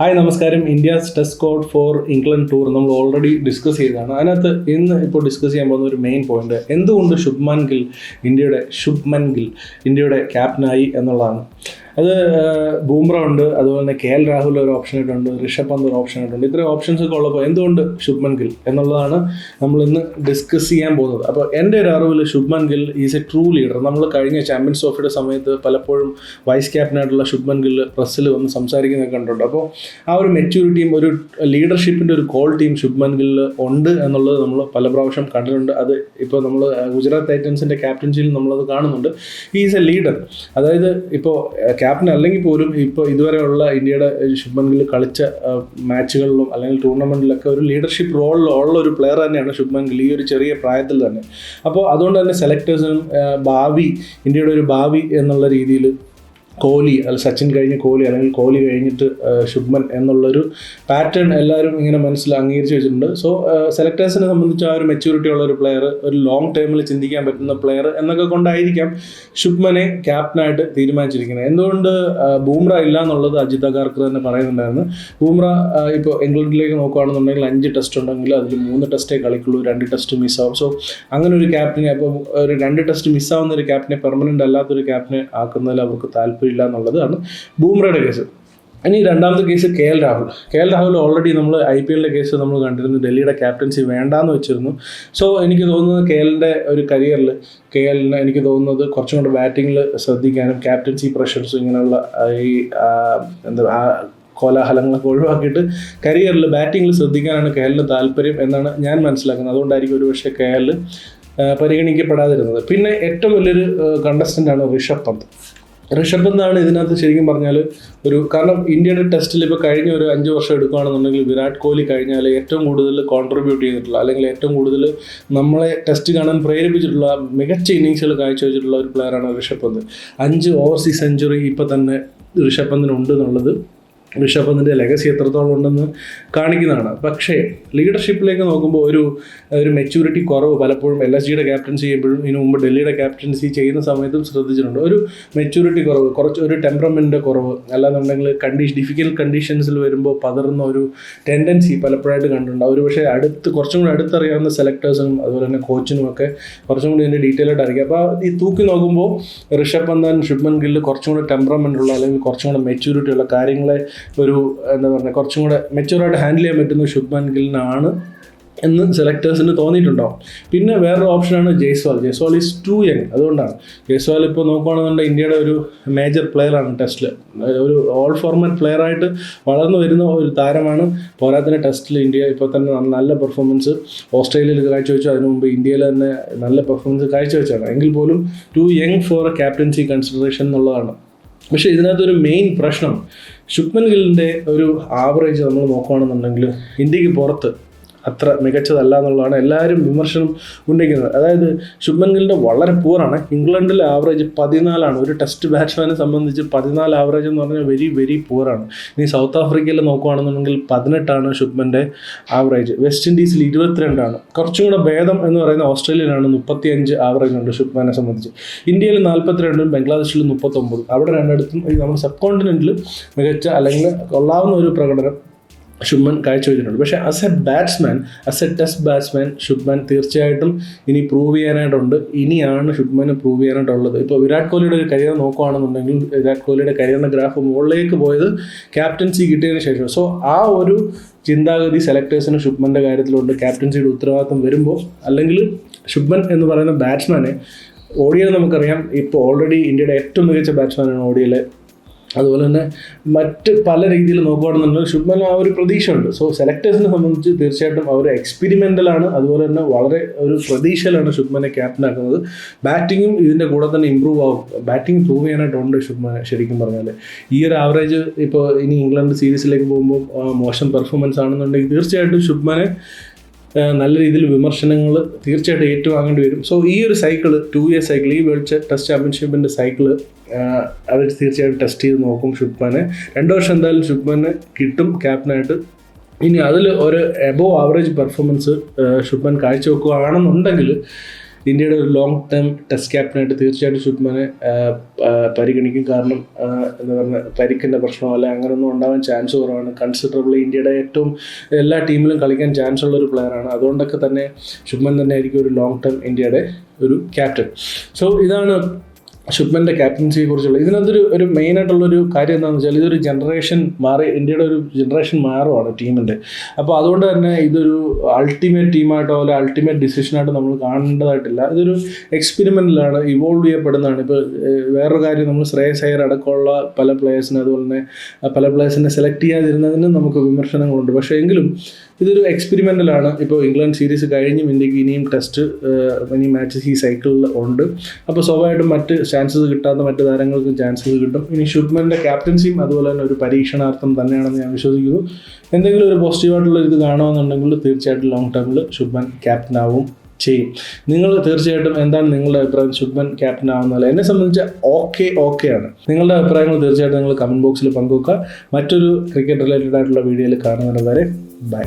Hi നമസ്കാരം. India test squad for England tour നമ്മൾ already discuss ചെയ്തതാണ്. അതിനകത്ത് ഇന്ന് ഇപ്പോൾ ഡിസ്കസ് ചെയ്യാൻ പോകുന്ന ഒരു മെയിൻ പോയിന്റ് എന്തുകൊണ്ട് ശുഭ്മാൻ ഗിൽ ഇന്ത്യയുടെ ശുഭ്മൻ ഗിൽ ഇന്ത്യയുടെ ക്യാപ്റ്റനായി എന്നുള്ളതാണ്. അത് ബൂംറ ഉണ്ട് അതുപോലെ തന്നെ കെ എൽ രാഹുൽ ഒരു ഓപ്ഷൻ ആയിട്ടുണ്ട് ഋഷഭ് പന്ത് ഒരു ഓപ്ഷൻ ആയിട്ടുണ്ട് ഇത്രയും ഓപ്ഷൻസ് ഒക്കെ ഉള്ളപ്പോൾ എന്തുകൊണ്ട് ശുഭ്മൻ ഗിൽ എന്നുള്ളതാണ് നമ്മൾ ഇന്ന് ഡിസ്കസ് ചെയ്യാൻ പോകുന്നത്. അപ്പോൾ എന്റെ ഒരു അറിവിൽ Shubman Gill is a true leader നമ്മൾ കഴിഞ്ഞ ചാമ്പ്യൻസ് ട്രോഫിയുടെ സമയത്ത് പലപ്പോഴും വൈസ് ക്യാപ്റ്റനായിട്ടുള്ള ശുഭ്മൻ ഗിൽ പ്രസ്സിൽ വന്ന് സംസാരിക്കുന്നത് കണ്ടിട്ടുണ്ട്. അപ്പോൾ ആ ഒരു മെച്യൂരിറ്റിയും ഒരു ലീഡർഷിപ്പിന്റെ ഒരു ക്വാളിറ്റിയും ശുഭ്മൻ ഗില്ലിൽ ഉണ്ട് എന്നുള്ളത് നമ്മൾ പല പ്രാവശ്യം കണ്ടിട്ടുണ്ട്. അത് ഇപ്പോൾ നമ്മൾ ഗുജറാത്ത് ടൈറ്റൻസിന്റെ ക്യാപ്റ്റൻസിയിൽ നമ്മളത് കാണുന്നുണ്ട്. ഈസ് എ ലീഡർ അതായത് ഇപ്പോൾ ക്യാപ്റ്റൻ അല്ലെങ്കിൽ പോലും ഇപ്പോൾ ഇതുവരെയുള്ള ഇന്ത്യയുടെ ശുഭ്മൻ കളിച്ച മാച്ചുകളിലും അല്ലെങ്കിൽ ടൂർണമെന്റിലൊക്കെ ഒരു ലീഡർഷിപ്പ് റോളിലുള്ള ഒരു പ്ലെയർ തന്നെയാണ് ശുഭ്മൻ ഗിൽ ഈ ഒരു ചെറിയ പ്രായത്തിൽ തന്നെ. അപ്പോൾ അതുകൊണ്ട് തന്നെ സെലക്ടേഴ്സിനും ഭാവി ഇന്ത്യയുടെ ഒരു ഭാവി എന്നുള്ള രീതിയിൽ കോഹ്ലി അല്ല സച്ചിൻ കഴിഞ്ഞ് കോഹ്ലി അല്ലെങ്കിൽ കോഹ്ലി കഴിഞ്ഞിട്ട് ശുഭ്മൻ എന്നുള്ളൊരു പാറ്റേൺ എല്ലാവരും ഇങ്ങനെ മനസ്സിൽ അംഗീകരിച്ച് വെച്ചിട്ടുണ്ട്. സോ സെലക്ടേഴ്സിനെ സംബന്ധിച്ച് ആ ഒരു മെച്യൂരിറ്റി ഉള്ള ഒരു പ്ലെയർ ഒരു ലോങ് ടേമിൽ ചിന്തിക്കാൻ പറ്റുന്ന പ്ലെയർ എന്നൊക്കെ കൊണ്ടായിരിക്കാം ശുഭ്മനെ ക്യാപ്റ്റനായിട്ട് തീരുമാനിച്ചിരിക്കുന്നത്. എന്തുകൊണ്ട് ബൂംറ ഇല്ല എന്നുള്ളത് അജിത് അഗാർക്കർ തന്നെ പറയുന്നുണ്ടായിരുന്നു. ബൂംറ ഇപ്പോൾ ഇംഗ്ലണ്ടിലേക്ക് നോക്കുകയാണെന്നുണ്ടെങ്കിൽ അഞ്ച് ടെസ്റ്റ് ഉണ്ടെങ്കിൽ അതിൽ മൂന്ന് ടെസ്റ്റേ കളിക്കുള്ളൂ രണ്ട് ടെസ്റ്റ് മിസ്സാവും സോ അങ്ങനെ ഒരു ക്യാപ്റ്റനെ അപ്പോൾ ഒരു രണ്ട് ടെസ്റ്റ് മിസ്സാവുന്ന ഒരു ക്യാപ്റ്റനെ പെർമനന്റ് അല്ലാത്തൊരു ക്യാപ്റ്റനെ ആക്കുന്നതിൽ അവർക്ക് താല്പര്യമില്ല എന്നുള്ളതാണ് ബൂംറയുടെ കേസ്. ഇനി രണ്ടാമത്തെ case K L Rahul. K L Rahul already നമ്മൾ ഐ പി എല്ലിന്റെ കേസ് നമ്മൾ കണ്ടിരുന്നു ഡൽഹിയുടെ ക്യാപ്റ്റൻസി വേണ്ടാന്ന് വെച്ചിരുന്നു. സോ എനിക്ക് തോന്നുന്നത് കെ എല്ലിന്റെ ഒരു കരിയറിൽ കെ എല്ലിന് എനിക്ക് തോന്നുന്നത് കുറച്ചും കൂടെ ബാറ്റിങ്ങിൽ ശ്രദ്ധിക്കാനും ക്യാപ്റ്റൻസി പ്രഷർസ് ഇങ്ങനെയുള്ള ഈ എന്താ കോലാഹലങ്ങളൊക്കെ ഒഴിവാക്കിയിട്ട് കരിയറിൽ ബാറ്റിങ്ങിൽ ശ്രദ്ധിക്കാനാണ് കെ എല്ലിന് താല്പര്യം എന്നാണ് ഞാൻ മനസ്സിലാക്കുന്നത്. അതുകൊണ്ടായിരിക്കും ഒരു പക്ഷേ കെ എൽ പരിഗണിക്കപ്പെടാതിരുന്നത്. പിന്നെ ഏറ്റവും വലിയൊരു കണ്ടസ്റ്റന്റാണ് ഋഷഭ് പന്ത്. ഋഷഭ് എന്നാണ് ഇതിനകത്ത് ശരിക്കും പറഞ്ഞാൽ ഒരു കാരണം ഇന്ത്യയുടെ ടെസ്റ്റിൽ ഇപ്പോൾ കഴിഞ്ഞ ഒരു അഞ്ച് വർഷം എടുക്കുകയാണെന്നുണ്ടെങ്കിൽ വിരാട് കോഹ്ലി കഴിഞ്ഞാൽ ഏറ്റവും കൂടുതൽ കോൺട്രിബ്യൂട്ട് ചെയ്തിട്ടുള്ള അല്ലെങ്കിൽ ഏറ്റവും കൂടുതൽ നമ്മളെ ടെസ്റ്റ് കാണാൻ പ്രേരിപ്പിച്ചിട്ടുള്ള മികച്ച ഇന്നിങ്സുകൾ കാഴ്ചവെച്ചിട്ടുള്ള ഒരു പ്ലെയറാണ് ഋഷഭ് പന്ത്. അഞ്ച് ഓവർസീസ് സെഞ്ചുറി ഇപ്പോൾ തന്നെ ഋഷഭ് പന്തിനുണ്ട് എന്നുള്ളത് ഋഷഭ് പന്തിന്റെ ലെഗസി എത്രത്തോളം ഉണ്ടെന്ന് കാണിക്കുന്നതാണ്. പക്ഷേ ലീഡർഷിപ്പിലേക്ക് നോക്കുമ്പോൾ ഒരു ഒരു മെച്യൂരിറ്റി കുറവ് പലപ്പോഴും എൽ എസ് ജിയുടെ ക്യാപ്റ്റൻസി ചെയ്യുമ്പോഴും ഇതിനു മുമ്പ് ഡൽഹിയുടെ ക്യാപ്റ്റൻസി ചെയ്യുന്ന സമയത്തും ശ്രദ്ധിച്ചിട്ടുണ്ട്. ഒരു മെച്യൂരിറ്റി കുറവ് കുറച്ച് ഒരു ടെമ്പറമെന്റ് കുറവ് അല്ലാന്നുണ്ടെങ്കിൽ കണ്ടീഷൻ ഡിഫിക്കൽട്ട് കണ്ടീഷൻസിൽ വരുമ്പോൾ പതറുന്ന ഒരു ടെൻഡൻസി പലപ്പോഴായിട്ട് കണ്ടിട്ടുണ്ട്. അവർ പക്ഷേ അടുത്ത് കുറച്ചും കൂടി അടുത്തറിയാവുന്ന സെലക്ടേഴ്സിനും അതുപോലെ തന്നെ കോച്ചിനും ഒക്കെ കുറച്ചും കൂടി ഇതിന്റെ ഡീറ്റെയിൽ ആയിട്ട് അറിയാം അപ്പോൾ ഈ തൂക്കി നോക്കുമ്പോൾ ഋഷഭ് പന്താൻ ശുഭ്മൻ ഗില്ല് കുറച്ചും കൂടി ടെമ്പറമെന്റ് ഉള്ള അല്ലെങ്കിൽ കുറച്ചും കൂടെ മെച്യൂരിറ്റി ഉള്ള കാര്യങ്ങളെ ഒരു എന്താ പറയുക കുറച്ചും കൂടെ മെച്ചൂറായിട്ട് ഹാൻഡിൽ ചെയ്യാൻ പറ്റുന്ന ശുഭ്മാൻ ഗില്ലിനാണ് എന്ന് സെലക്ടേഴ്സിന് തോന്നിയിട്ടുണ്ടാവും. പിന്നെ വേറൊരു ഓപ്ഷനാണ് Jaiswal Jaiswal is too young അതുകൊണ്ടാണ്. ജയ്സ്വാൾ ഇപ്പോൾ നോക്കുകയാണെന്നുണ്ടെങ്കിൽ ഇന്ത്യയുടെ ഒരു മേജർ പ്ലെയറാണ് ടെസ്റ്റിൽ ഒരു ഓൾ ഫോർമാറ്റ് പ്ലെയറായിട്ട് വളർന്നു വരുന്ന ഒരു താരമാണ് പോരാത്തിന് ടെസ്റ്റിൽ ഇന്ത്യ ഇപ്പോൾ തന്നെ നല്ല പെർഫോമൻസ് ഓസ്ട്രേലിയയിൽ കാഴ്ചവെച്ചു അതിനു മുമ്പ് ഇന്ത്യയിൽ തന്നെ നല്ല പെർഫോമൻസ് കാഴ്ചവെച്ചാണ് എങ്കിൽ പോലും too young for captaincy consideration എന്നുള്ളതാണ്. പക്ഷേ ഇതിനകത്തൊരു മെയിൻ പ്രശ്നം ശുഭ്മൻ ഗില്ലിന്റെ ഒരു ആവറേജ് നമ്മൾ നോക്കുകയാണെന്നുണ്ടെങ്കിൽ ഇന്ത്യയ്ക്ക് പുറത്ത് അത്ര മികച്ചതല്ല എന്നുള്ളതാണ് എല്ലാവരും വിമർശനം ഉന്നയിക്കുന്നത്. അതായത് ശുഭ്മൻ ഗില്ലിന്റെ വളരെ പൂറാണ് ഇംഗ്ലണ്ടിലെ ആവറേജ് പതിനാലാണ്. ഒരു ടെസ്റ്റ് ബാറ്റ്സ്മാനെ സംബന്ധിച്ച് പതിനാല് ആവറേജ് എന്ന് പറഞ്ഞാൽ വെരി വെരി പൂറാണ് ഇനി സൗത്ത് ആഫ്രിക്കയിൽ നോക്കുകയാണെന്നുണ്ടെങ്കിൽ പതിനെട്ടാണ് ശുഭ്മന്റെ ആവറേജ് വെസ്റ്റ് ഇൻഡീസിൽ ഇരുപത്തിരണ്ടാണ്. കുറച്ചും കൂടെ ഭേദം എന്ന് പറയുന്ന ഓസ്ട്രേലിയയിലാണ് മുപ്പത്തിയഞ്ച് ആവറേജ് ഉണ്ട് ശുഭ്മാനെ സംബന്ധിച്ച്. ഇന്ത്യയിൽ നാൽപ്പത്തിരണ്ടും ബംഗ്ലാദേശിൽ മുപ്പത്തൊമ്പതും. അവിടെ രണ്ടിടത്തും നമ്മുടെ സബ് കോണ്ടിനെന്റിൽ മികച്ച അല്ലെങ്കിൽ കൊള്ളാവുന്ന ഒരു പ്രകടനം ശുഭ്മൻ കാഴ്ചവെച്ചിട്ടുണ്ട്. പക്ഷേ as a batsman as a test batsman Shubhan തീർച്ചയായിട്ടും ഇനി പ്രൂവ് ചെയ്യാനായിട്ടുണ്ട്. ഇനിയാണ് ശുഭ്മന് പ്രൂവ് ചെയ്യാനായിട്ടുള്ളത്. ഇപ്പോൾ വിരാട് കോഹ്ലിയുടെ ഒരു കരിയർ നോക്കുകയാണെന്നുണ്ടെങ്കിൽ വിരാട് കോഹ്ലിയുടെ കരിയറിന്റെ ഗ്രാഫ് മുകളിലേക്ക് പോയത് ക്യാപ്റ്റൻസി കിട്ടിയതിന് ശേഷം സോ ആ ഒരു ചിന്താഗതി സെലക്ടേഴ്സിന് ശുഭ്മന്റെ കാര്യത്തിലുണ്ട്. ക്യാപ്റ്റൻസിയുടെ ഉത്തരവാദിത്വം വരുമ്പോൾ അല്ലെങ്കിൽ ശുഭ്മൻ എന്ന് പറയുന്ന ബാറ്റ്സ്മാനെ ഓഡിയോ നമുക്കറിയാം. ഇപ്പോൾ ഓൾറെഡി ഇന്ത്യയുടെ ഏറ്റവും മികച്ച ബാറ്റ്സ്മാനാണ് ഓഡിയയിലെ അതുപോലെ തന്നെ മറ്റ് പല രീതിയിൽ നോക്കുകയാണെന്നുണ്ടെങ്കിൽ ശുഭ്മൻ ആ ഒരു പ്രതീക്ഷയുണ്ട്. സോ സെലക്ടേഴ്സിനെ സംബന്ധിച്ച് തീർച്ചയായിട്ടും അവർ എക്സ്പെരിമെന്റലാണ് അതുപോലെ തന്നെ വളരെ ഒരു പ്രതീക്ഷയിലാണ് ശുഭ്മനെ ക്യാപ്റ്റനാക്കുന്നത് ബാറ്റിങ്ങും ഇതിന്റെ കൂടെ തന്നെ ഇമ്പ്രൂവ് ആവും. ബാറ്റിംഗ് പ്രൂവ് ചെയ്യാനായിട്ടുണ്ട് ശുഭ്മനെ ശരിക്കും പറഞ്ഞാൽ ഈ ഒരു ആവറേജ് ഇപ്പോൾ ഇനി ഇംഗ്ലണ്ട് സീരീസിലേക്ക് പോകുമ്പോൾ മോശം പെർഫോമൻസ് ആണെന്നുണ്ടെങ്കിൽ തീർച്ചയായിട്ടും ശുഭ്മനെ നല്ല രീതിയിൽ വിമർശനങ്ങൾ തീർച്ചയായിട്ടും ഏറ്റുവാങ്ങേണ്ടി വരും. സോ ഈ ഒരു സൈക്കിൾ ടു ഇയർ സൈക്കിൾ ഈ വേൾഡ് ടെസ്റ്റ് ചാമ്പ്യൻഷിപ്പിന്റെ സൈക്കിൾ അവർ തീർച്ചയായിട്ടും ടെസ്റ്റ് ചെയ്ത് നോക്കും ശുഭ്മാനെ. രണ്ട് വർഷം എന്തായാലും ശുഭ്മാനെ കിട്ടും ക്യാപ്റ്റനായിട്ട് ഇനി അതിൽ ഒരു എബോ ആവറേജ് പെർഫോമൻസ് ശുഭ്മാൻ കാഴ്ചവെക്കുകയാണെന്നുണ്ടെങ്കിൽ ഇന്ത്യയുടെ ഒരു ലോങ് ടേം ടെസ്റ്റ് ക്യാപ്റ്റനായിട്ട് തീർച്ചയായിട്ടും ശുഭ്മനെ പരിഗണിക്കും. കാരണം എന്താ പറയുക പരിക്കിന്റെ പ്രശ്നമോ അല്ലെ അങ്ങനെയൊന്നും ഉണ്ടാവാൻ ചാൻസ് കുറവാണ്. കൺസിഡറബിൾ ഇന്ത്യയുടെ ഏറ്റവും എല്ലാ ടീമിലും കളിക്കാൻ ചാൻസ് ഉള്ള ഒരു പ്ലെയറാണ് അതുകൊണ്ടൊക്കെ തന്നെ ശുഭ്മൻ തന്നെ ആയിരിക്കും ഒരു ലോങ് ടേം ഇന്ത്യയുടെ ഒരു ക്യാപ്റ്റൻ സോ ഇതാണ് ശുഭ്മന്റെ ക്യാപ്റ്റൻസിയെ കുറിച്ചുള്ള ഇതിനകത്തൊരു ഒരു മെയിൻ ആയിട്ടുള്ള ഒരു കാര്യം എന്താണെന്ന് വെച്ചാൽ ഇതൊരു ജനറേഷൻ മാറി ഇന്ത്യയുടെ ഒരു ജനറേഷൻ മാറുവാണ് ടീമിന്റെ അപ്പോൾ അതുകൊണ്ട് തന്നെ ഇതൊരു അൾട്ടിമേറ്റ് ടീമായിട്ടോ അല്ലെ അൾട്ടിമേറ്റ് ഡിസിഷനായിട്ടോ നമ്മൾ കാണേണ്ടതായിട്ടില്ല. ഇതൊരു എക്സ്പെരിമെന്റിലാണ് ഇവോൾവ് ചെയ്യപ്പെടുന്നതാണ്. ഇപ്പോൾ വേറൊരു കാര്യം നമ്മൾ ശ്രേയസ് അയ്യർ അടക്കമുള്ള പല പ്ലേയേഴ്സിനെ അതുപോലെ തന്നെ പല പ്ലേയേഴ്സിനെ സെലക്ട് ചെയ്യാതിരുന്നതിന് നമുക്ക് വിമർശനങ്ങളുണ്ട്. പക്ഷേ എങ്കിലും ഇതൊരു എക്സ്പെരിമെന്റലാണ് ഇപ്പോൾ ഇംഗ്ലണ്ട് സീരീസ് കഴിഞ്ഞും ഇന്ത്യയ്ക്ക് ഇനിയും ടെസ്റ്റ് ഇനിയും മാച്ചസ് ഈ സൈക്കിളിൽ ഉണ്ട്. അപ്പോൾ സ്വാഭാവികമായിട്ടും മറ്റ് ചാൻസസ് കിട്ടാത്ത മറ്റു താരങ്ങൾക്ക് ചാൻസസ് കിട്ടും. ഇനി ശുഭ്മന്റെ ക്യാപ്റ്റൻസിയും അതുപോലെ തന്നെ ഒരു പരീക്ഷണാർത്ഥം തന്നെയാണെന്ന് ഞാൻ വിശ്വസിക്കുന്നു. എന്തെങ്കിലും ഒരു പോസിറ്റീവായിട്ടുള്ള ഇത് കാണുമെന്നുണ്ടെങ്കിൽ തീർച്ചയായിട്ടും ലോങ് ടേമിൽ ഷുഡ്മൻ ക്യാപ്റ്റൻ ആവും ചെയ്യും. നിങ്ങൾ തീർച്ചയായിട്ടും എന്താണ് നിങ്ങളുടെ അഭിപ്രായം? ശുഭൻ ക്യാപ്റ്റൻ ആവുന്നതല്ല. എന്നെ സംബന്ധിച്ച് ഓക്കെ ഓക്കെ ആണ്. നിങ്ങളുടെ അഭിപ്രായങ്ങൾ തീർച്ചയായിട്ടും നിങ്ങൾ കമന്റ് ബോക്സിൽ പങ്കുവെക്കുക. മറ്റൊരു ക്രിക്കറ്റ് റിലേറ്റഡ് ആയിട്ടുള്ള വീഡിയോയിൽ കാണുന്നത് വരെ ബൈ